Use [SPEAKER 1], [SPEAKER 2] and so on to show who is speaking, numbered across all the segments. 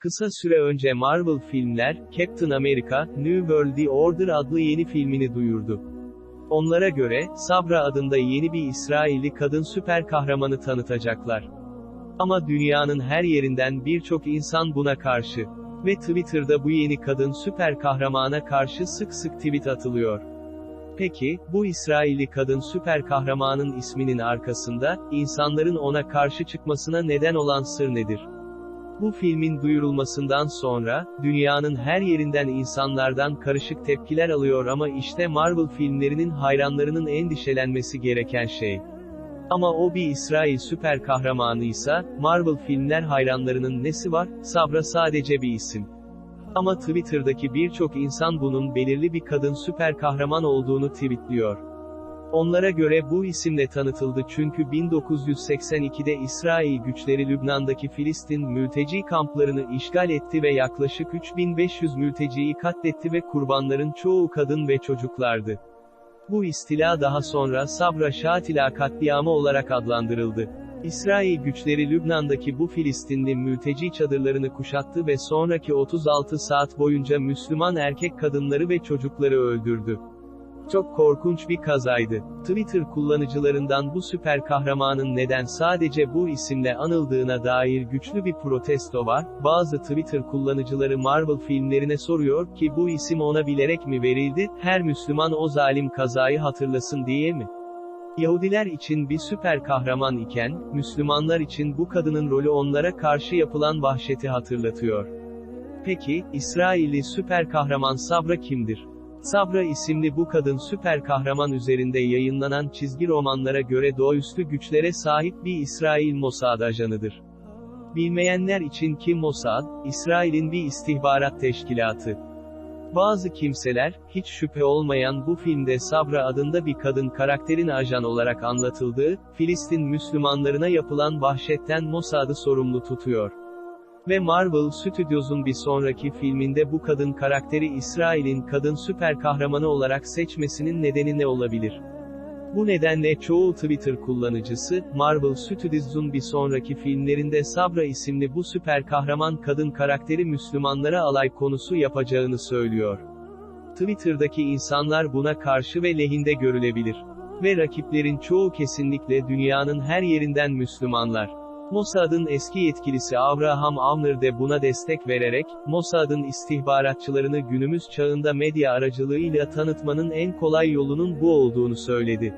[SPEAKER 1] Kısa süre önce Marvel filmler, Captain America, New World Order adlı yeni filmini duyurdu. Onlara göre, Sabra adında yeni bir İsrailli kadın süper kahramanı tanıtacaklar. Ama dünyanın her yerinden birçok insan buna karşı. Ve Twitter'da bu yeni kadın süper kahramana karşı sık sık tweet atılıyor. Peki, bu İsrailli kadın süper kahramanın isminin arkasında, insanların ona karşı çıkmasına neden olan sır nedir? Bu filmin duyurulmasından sonra, dünyanın her yerinden insanlardan karışık tepkiler alıyor ama işte Marvel filmlerinin hayranlarının endişelenmesi gereken şey. Ama o bir İsrail süper kahramanıysa, Marvel filmler hayranlarının nesi var, Sabra sadece bir isim. Ama Twitter'daki birçok insan bunun belirli bir kadın süper kahraman olduğunu tweetliyor. Onlara göre bu isimle tanıtıldı çünkü 1982'de İsrail güçleri Lübnan'daki Filistin mülteci kamplarını işgal etti ve yaklaşık 3500 mülteciyi katletti ve kurbanların çoğu kadın ve çocuklardı. Bu istila daha sonra Sabra Şatila katliamı olarak adlandırıldı. İsrail güçleri Lübnan'daki bu Filistinli mülteci çadırlarını kuşattı ve sonraki 36 saat boyunca Müslüman erkek kadınları ve çocukları öldürdü. Çok korkunç bir kazaydı. Twitter kullanıcılarından bu süper kahramanın neden sadece bu isimle anıldığına dair güçlü bir protesto var. Bazı Twitter kullanıcıları Marvel filmlerine soruyor ki bu isim ona bilerek mi verildi, her Müslüman o zalim kazayı hatırlasın diye mi? Yahudiler için bir süper kahraman iken, Müslümanlar için bu kadının rolü onlara karşı yapılan vahşeti hatırlatıyor. Peki, İsrailli süper kahraman Sabra kimdir? Sabra isimli bu kadın süper kahraman üzerinde yayınlanan çizgi romanlara göre doğaüstü güçlere sahip bir İsrail Mossad ajanıdır. Bilmeyenler için ki Mossad, İsrail'in bir istihbarat teşkilatı. Bazı kimseler, hiç şüphe olmayan bu filmde Sabra adında bir kadın karakterin ajan olarak anlatıldığı, Filistin Müslümanlarına yapılan vahşetten Mossad'ı sorumlu tutuyor. Ve Marvel Studios'un bir sonraki filminde bu kadın karakteri İsrail'in kadın süper kahramanı olarak seçmesinin nedeni ne olabilir? Bu nedenle çoğu Twitter kullanıcısı, Marvel Studios'un bir sonraki filmlerinde Sabra isimli bu süper kahraman kadın karakteri Müslümanlara alay konusu yapacağını söylüyor. Twitter'daki insanlar buna karşı ve lehinde görülebilir. Ve rakiplerin çoğu kesinlikle dünyanın her yerinden Müslümanlar. Mossad'ın eski yetkilisi Abraham Avner de buna destek vererek, Mossad'ın istihbaratçılarını günümüz çağında medya aracılığıyla tanıtmanın en kolay yolunun bu olduğunu söyledi.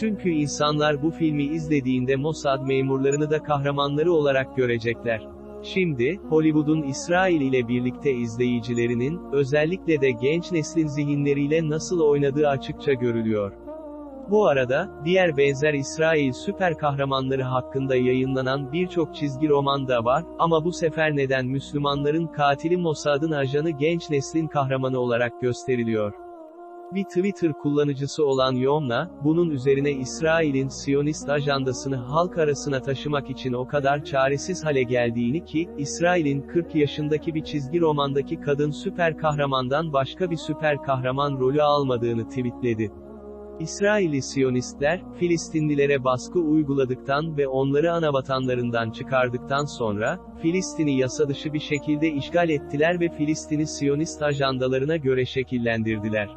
[SPEAKER 1] Çünkü insanlar bu filmi izlediğinde Mossad memurlarını da kahramanları olarak görecekler. Şimdi, Hollywood'un İsrail ile birlikte izleyicilerinin, özellikle de genç neslin zihinleriyle nasıl oynadığı açıkça görülüyor. Bu arada, diğer benzer İsrail süper kahramanları hakkında yayınlanan birçok çizgi roman da var, ama bu sefer neden Müslümanların katili Mossad'ın ajanı genç neslin kahramanı olarak gösteriliyor? Bir Twitter kullanıcısı olan Yomna, bunun üzerine İsrail'in Siyonist ajandasını halk arasına taşımak için o kadar çaresiz hale geldiğini ki, İsrail'in 40 yaşındaki bir çizgi romandaki kadın süper kahramandan başka bir süper kahraman rolü almadığını tweetledi. İsrailli Siyonistler, Filistinlilere baskı uyguladıktan ve onları anavatanlarından çıkardıktan sonra, Filistin'i yasadışı bir şekilde işgal ettiler ve Filistin'i Siyonist ajandalarına göre şekillendirdiler.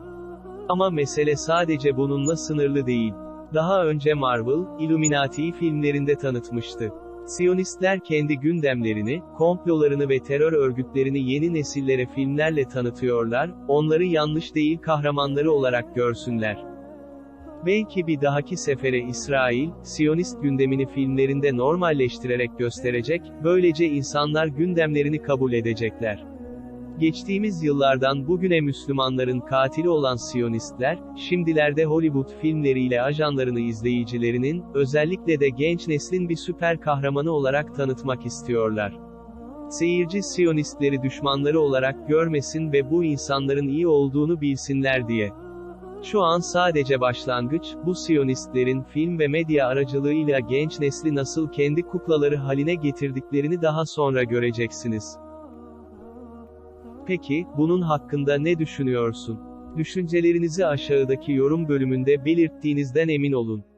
[SPEAKER 1] Ama mesele sadece bununla sınırlı değil. Daha önce Marvel, Illuminati'yi filmlerinde tanıtmıştı. Siyonistler kendi gündemlerini, komplolarını ve terör örgütlerini yeni nesillere filmlerle tanıtıyorlar, onları yanlış değil kahramanları olarak görsünler. Belki bir dahaki sefere İsrail, Siyonist gündemini filmlerinde normalleştirerek gösterecek, böylece insanlar gündemlerini kabul edecekler. Geçtiğimiz yıllardan bugüne Müslümanların katili olan Siyonistler, şimdilerde Hollywood filmleriyle ajanlarını izleyicilerinin, özellikle de genç neslin bir süper kahramanı olarak tanıtmak istiyorlar. Seyirci Siyonistleri düşmanları olarak görmesin ve bu insanların iyi olduğunu bilsinler diye. Şu an sadece başlangıç, bu Siyonistlerin film ve medya aracılığıyla genç nesli nasıl kendi kuklaları haline getirdiklerini daha sonra göreceksiniz. Peki, bunun hakkında ne düşünüyorsun? Düşüncelerinizi aşağıdaki yorum bölümünde belirttiğinizden emin olun.